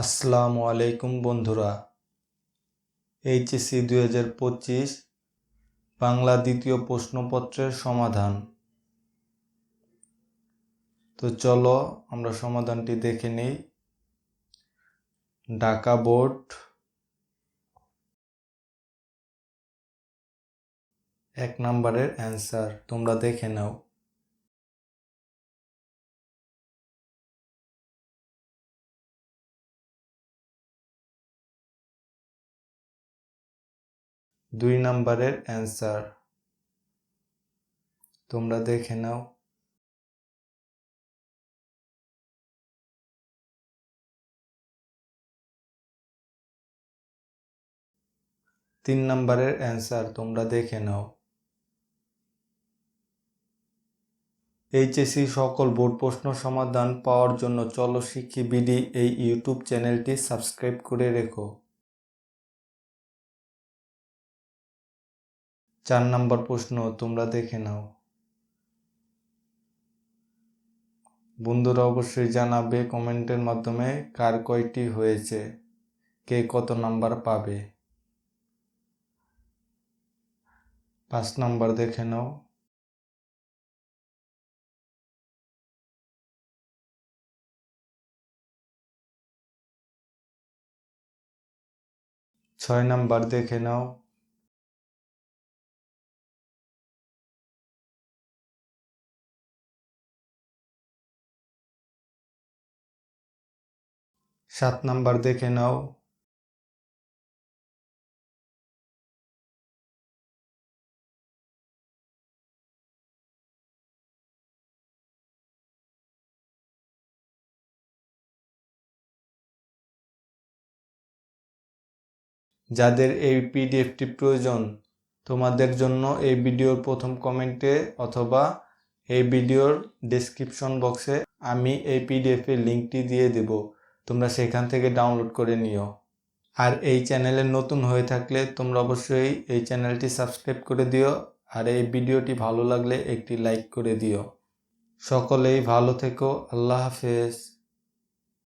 আসসালামু আলাইকুম বন্ধুরা। এইচএসসি দুই হাজার পঁচিশ বাংলা দ্বিতীয় প্রশ্নপত্রের সমাধান। তো চলো আমরা সমাধানটি দেখে নিই। ঢাকা বোর্ড এক নম্বরের অ্যান্সার, তোমরা দেখে নাও। দুই নম্বরের অ্যান্সার। তোমরা দেখে নাও। তিন নম্বরের অ্যান্সার, তোমরা দেখে নাও। এইচএসসি সকল বোর্ড প্রশ্ন সমাধান পাওয়ার জন্য চলো শিখি বিডি এই ইউটিউব চ্যানেলটি সাবস্ক্রাইব করে রেখো। চার নম্বর প্রশ্ন তোমরা দেখে নাও। বন্ধুরা অবশ্যই জানাবে কমেন্টের মাধ্যমে কার কয়টি হয়েছে, কে কত নাম্বার পাবে। পাঁচ নাম্বার দেখে নাও। ছয় নাম্বার দেখে নাও। সাত নাম্বার দেখে নাও। যাদের এই পিডিএফটি প্রয়োজন, তোমাদের জন্য এই ভিডিওর প্রথম কমেন্টে অথবা এই ভিডিওর ডেসক্রিপশন বক্সে আমি এই পিডিএফের লিঙ্কটি দিয়ে দেব। তোমরা সেখান থেকে ডাউনলোড করে নিও। আর এই চ্যানেলে নতুন হয়ে থাকলে তোমরা অবশ্যই এই চ্যানেলটি সাবস্ক্রাইব করে দিও আর এই ভিডিওটি ভালো লাগলে একটি লাইক করে দিও। সকলেই ভালো থেকো, আল্লাহ হাফেজ।